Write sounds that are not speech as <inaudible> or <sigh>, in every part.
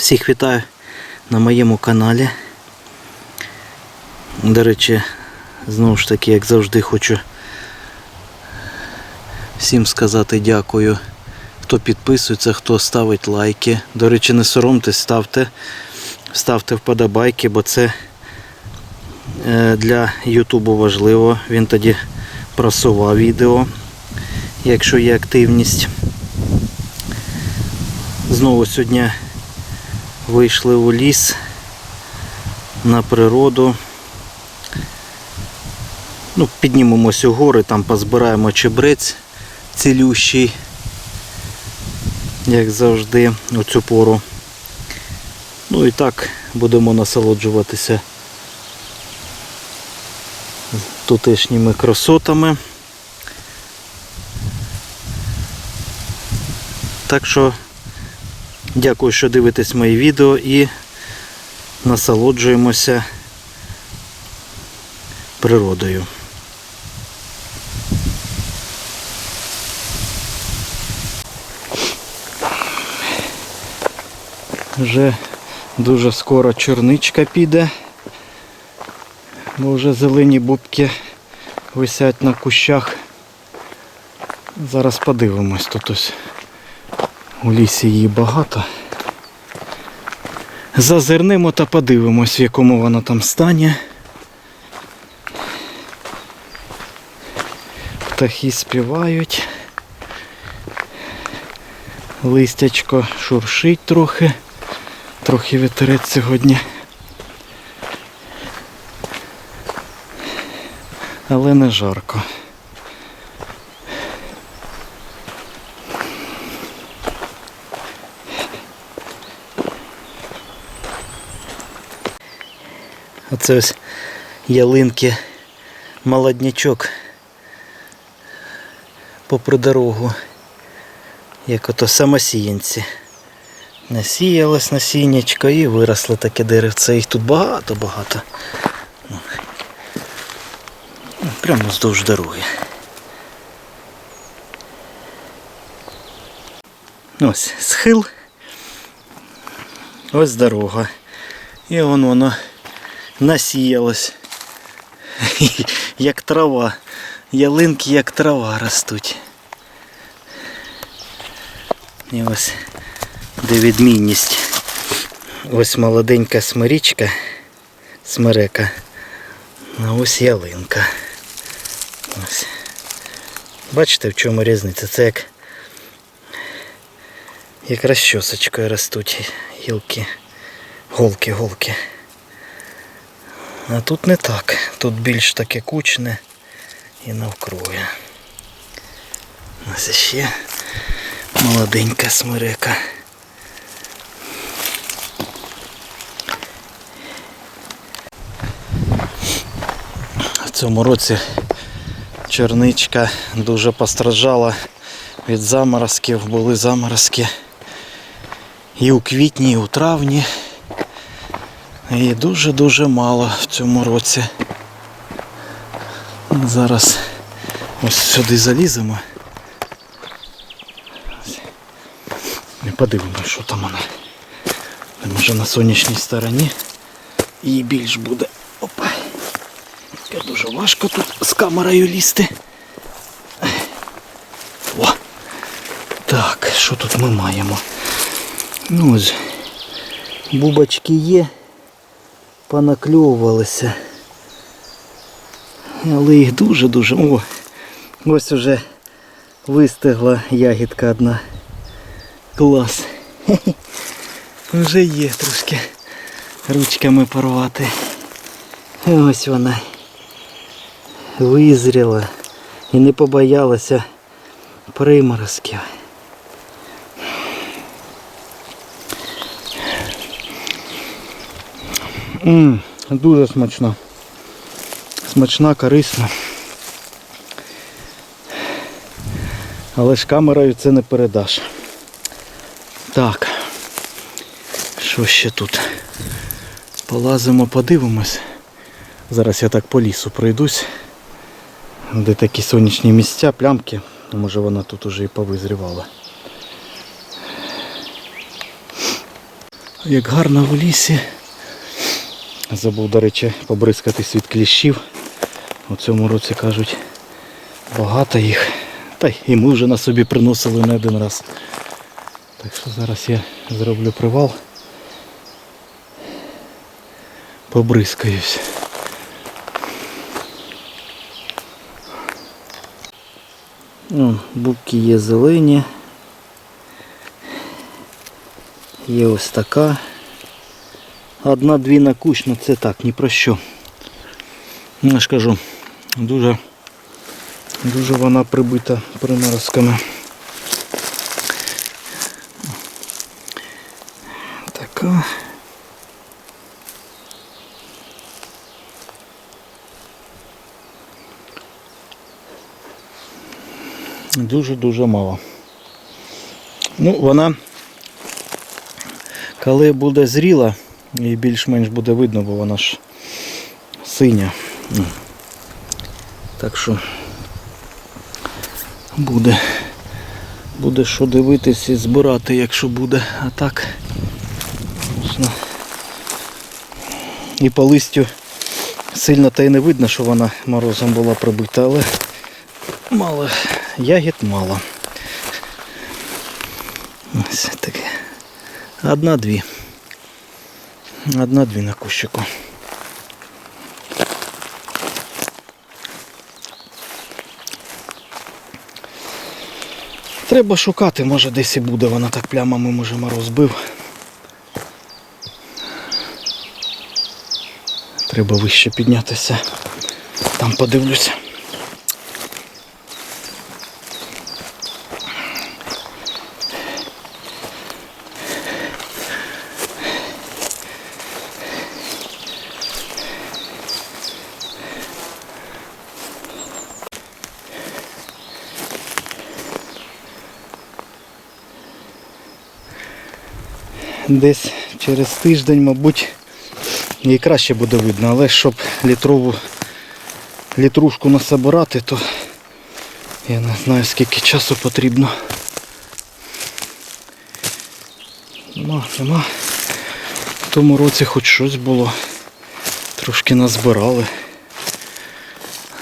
Всіх вітаю на моєму каналі. До речі, знову ж таки, як завжди, хочу всім сказати дякую, хто підписується, хто ставить лайки. До речі, не соромтесь, ставте, ставте вподобайки, бо це е, для Ютубу важливо. Він тоді просував відео, якщо є активність. Знову сьогодні вийшли у ліс на природу. Ну, піднімемось у гори, там позбираємо чебрець цілющий, як завжди, у цю пору. Ну і так будемо насолоджуватися тутешніми красотами. Так що Дякую, що дивитесь мої відео і насолоджуємося природою. Вже дуже скоро чорничка піде, бо вже зелені бубки висять на кущах. Зараз подивимось тут ось. У лісі її багато. Зазирнемо та подивимось, в якому вона там стані. Птахи співають. Листячко шуршить трохи. Трохи вітерець сьогодні. Але не жарко. Оце ось ялинки молоднячок попри дорогу. Як ото самосіянці. Насіялось насіннячко і виросло таке деревце. Їх тут багато-багато. Прямо вздовж дороги. Ось схил. Ось дорога. І вон воно насіялось. Як трава. Ялинки як трава ростуть. І ось де відмінність. Ось молоденька смирічка, смерека. А ось ялинка. Ось. Бачите, в чому різниця? Це як, як розчосочкою ростуть гілки. Голки, голки. А тут не так. Тут більш таке кучне і навкруги. Ось ще молоденька смирека. В цьому році черничка дуже постраждала від заморозків, були заморозки і у квітні, і у травні. І дуже-дуже мало в цьому році. Зараз ось сюди заліземо. І подивимося, що там вона. Може на сонячній стороні її більш буде. Опа. Дуже важко тут з камерою лізти. О! Так, що тут ми маємо? Ну ось бубочки є понакльовувалися. Але їх дуже-дуже... О! Ось уже вистигла ягідка одна. Клас. <laughs> Вже є трошки ручками порвати. Ось вона визріла і не побоялася приморозків. Ммм, дуже смачна. Смачна, корисна. Але ж камерою це не передаш. Так. Що ще тут? Полазимо, подивимось. Зараз я так по лісу пройдусь. Де такі сонячні місця, плямки. Може вона тут уже і повизрівала. Як гарно в лісі. Забув, до речі, побризкатись від кліщів. У цьому році кажуть багато їх. Та й і ми вже на собі приносили не один раз. Так що зараз я зроблю привал. Побризкаюсь. О, бубки є зелені. Є ось така. Одна-дві на кущ, ну це так, ні про що. Ну, Я ж кажу, дуже, дуже вона прибита приморозками. Така. Дуже-дуже мало. Ну, вона, коли буде зріла, і більш-менш буде видно, бо вона ж синя. Ну, Так що буде, буде що дивитись і збирати, якщо буде. А так, і по листю сильно та й не видно, що вона морозом була прибита, але мало, ягід мало. Ось таке. Одна-дві. Одна-дві на кущику. Треба шукати, може десь і буде, вона так плямами може мороз бив. Треба вище піднятися. Там подивлюся. Десь через тиждень, мабуть, її краще буде видно, але щоб літрову літрушку насобирати, то я не знаю скільки часу потрібно. Нема, нема. В тому році хоч щось було. Трошки назбирали.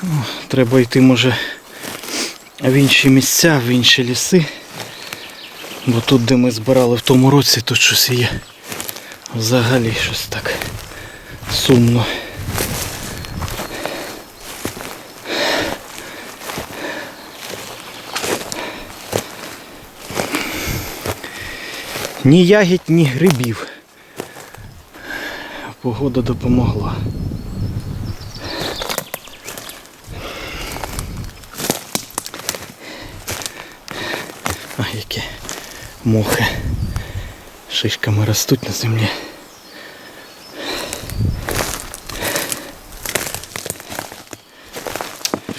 Ну, треба йти може в інші місця, в інші ліси. Бо тут, де ми збирали в тому році, тут щось є. Взагалі щось так сумно. Ні ягідь, ні грибів. Погода допомогла. А які мохи шишками ростуть на землі.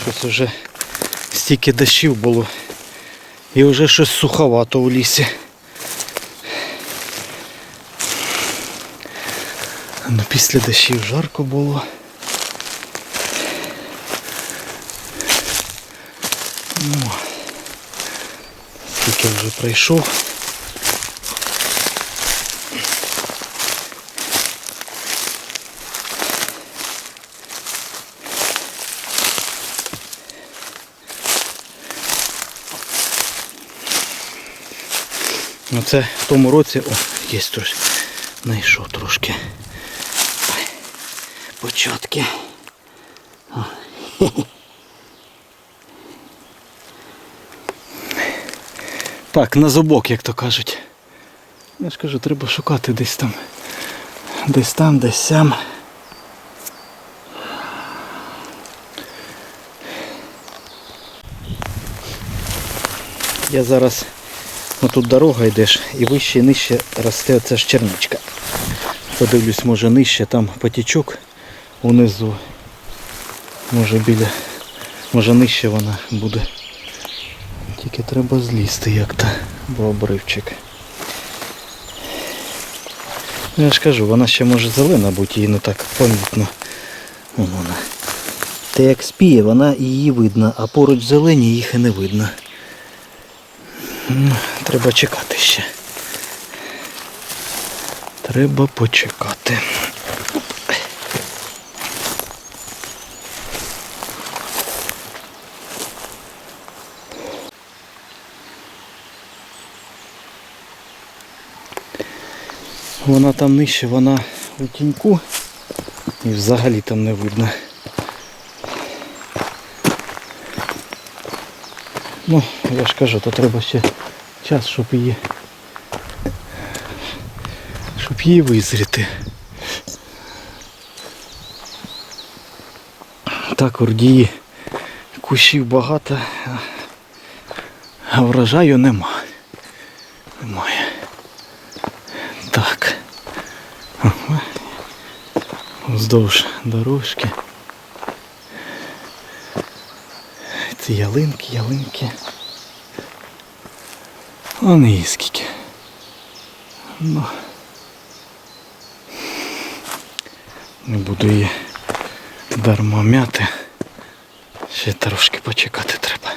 Щось вже стільки дощів було. І вже щось суховато у лісі. Ну, після дощів жарко було. Ну, скільки вже пройшов. Ну це в тому році, о, є трошки, знайшов трошки. Початки. О. <laughs> Так, на зубок, як то кажуть. Я ж кажу, треба шукати десь там. Десь там, десь сям. Я зараз ну, тут дорога йдеш і вище і нижче росте оця ж черничка. Подивлюсь, може нижче, там потічок унизу. Може біля, може нижче вона буде. Тільки треба злізти як-то, бо обривчик. Ну, Я ж кажу, вона ще може зелена бути, її не так помітно. Вон вона. Та як спіє, вона її видно, а поруч зелені їх і не видно. Треба чекати ще. Треба почекати. Вона там нижче, вона у тіньку і взагалі там не видно. Ну, я ж кажу, то треба ще час, щоб її щоб її визріти. Так, ордії кущів багато, а врожаю нема. Немає. Так. Вздовж дорожки. Ці ялинки, ялинки. Вон її скільки. Ну. Не буду її дарма мяти. Ще трошки почекати треба.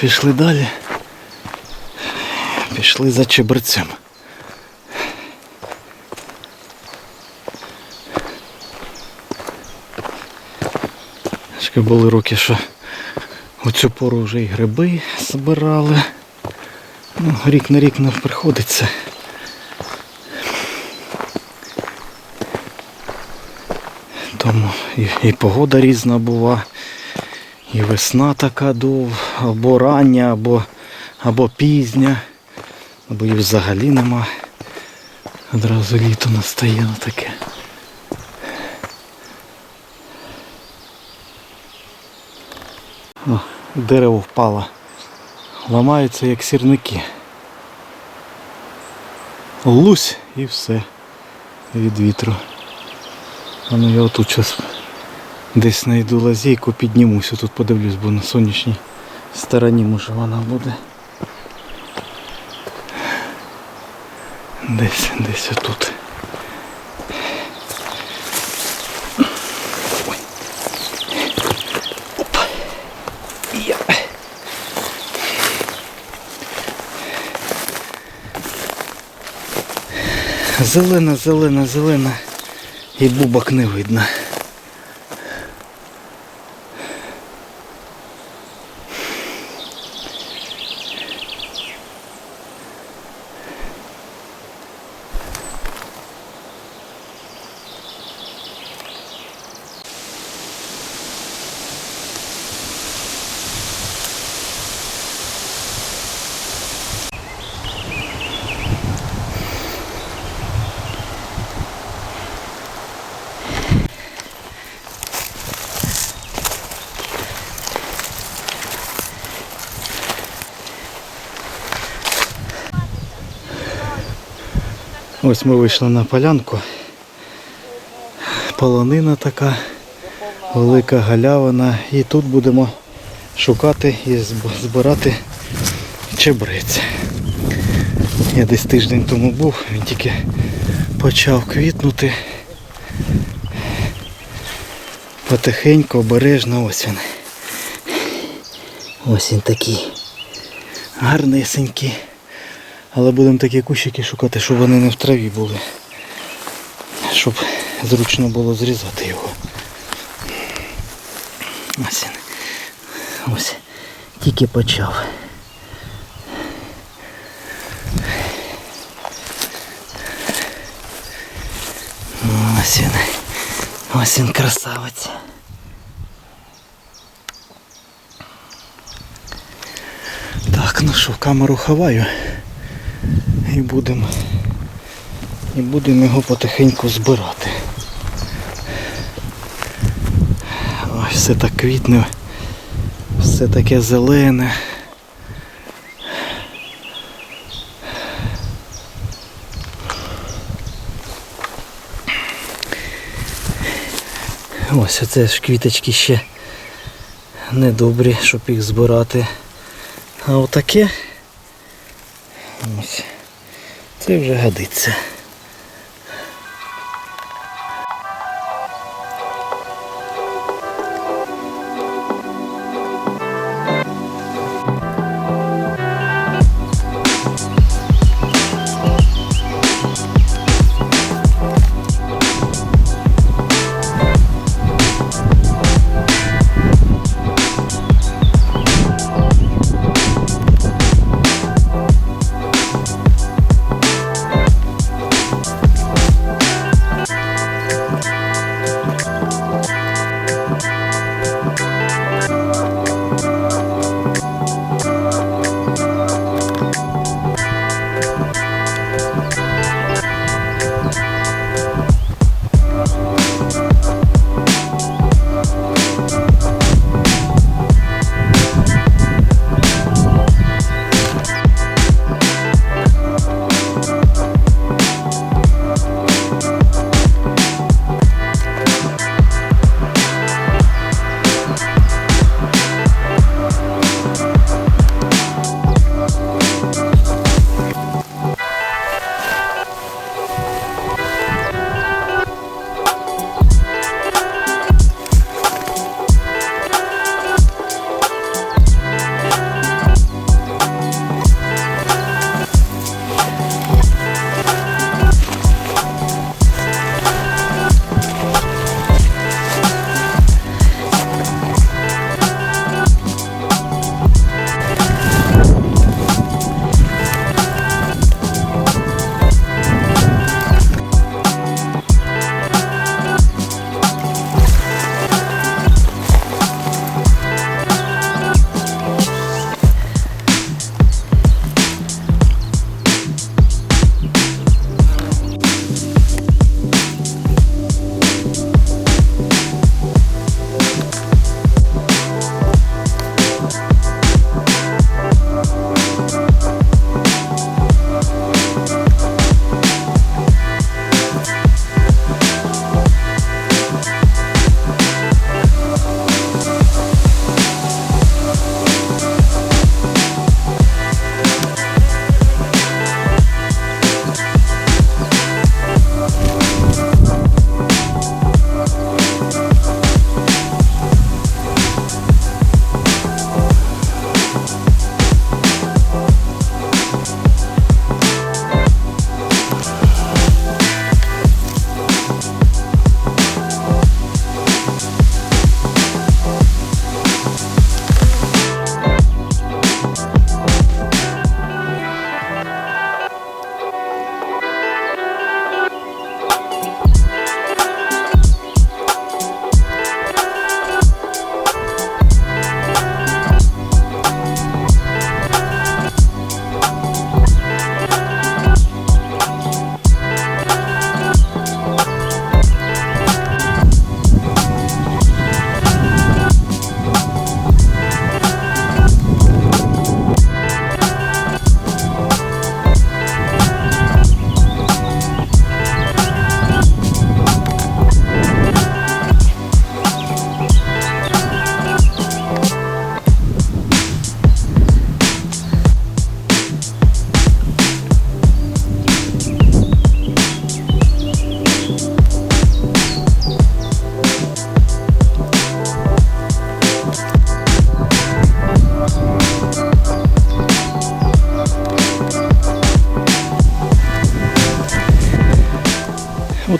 Пішли далі. Пішли за чебрецем. Ще були роки, що у цю пору вже і гриби збирали. Ну, рік на рік не приходиться. Тому і, і погода різна була, і весна така дов, або рання, або, або пізня, або і взагалі нема. Одразу літо настає на таке. О, дерево впало. Ламаються як сірники. Лусь і все від вітру. А ну я отут зараз десь знайду лазейку, піднімуся, тут подивлюсь, бо на сонячній стороні може вона буде. Десь, десь отут. Ой. Зелена, зелена, зелена. І бубок не видно. Ось ми вийшли на полянку. Полонина така, велика галявина. І тут будемо шукати і збирати чебрець. Я десь тиждень тому був, він тільки почав квітнути. Потихеньку, обережно, ось він. Ось він такий. Гарнесенький. Але будемо такі кущики шукати, щоб вони не в траві були. Щоб зручно було зрізати його. Ось він. Ось. Тільки почав. Ось він. Ось він красавець. Так, ну що, камеру ховаю. І будемо і будемо його потихеньку збирати. Ось все так квітне, все таке зелене. Ось оце ж квіточки ще недобрі, щоб їх збирати. А отаке ось. Це вже годиться.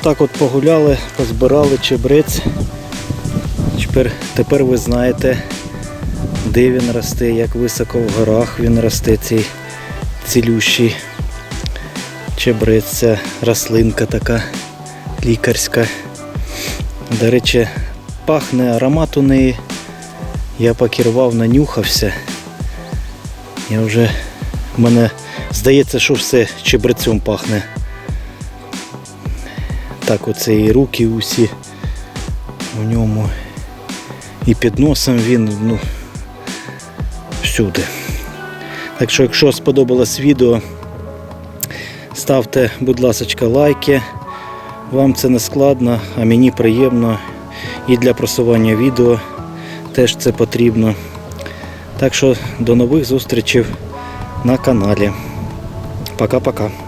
Отак от погуляли, позбирали чебрець. Тепер, тепер ви знаєте, де він росте, як високо в горах він росте, цей цілющий чебрець, ця рослинка така лікарська. До речі, пахне аромат у неї. Я покірвав, нанюхався. Я вже мене здається, що все чебрецем пахне. Так оце і руки усі в ньому. І під носом він, ну, всюди. Так що, якщо сподобалось відео, ставте, будь ласка, лайки. Вам це не складно, а мені приємно. І для просування відео теж це потрібно. Так що до нових зустрічей на каналі. Пока-пока.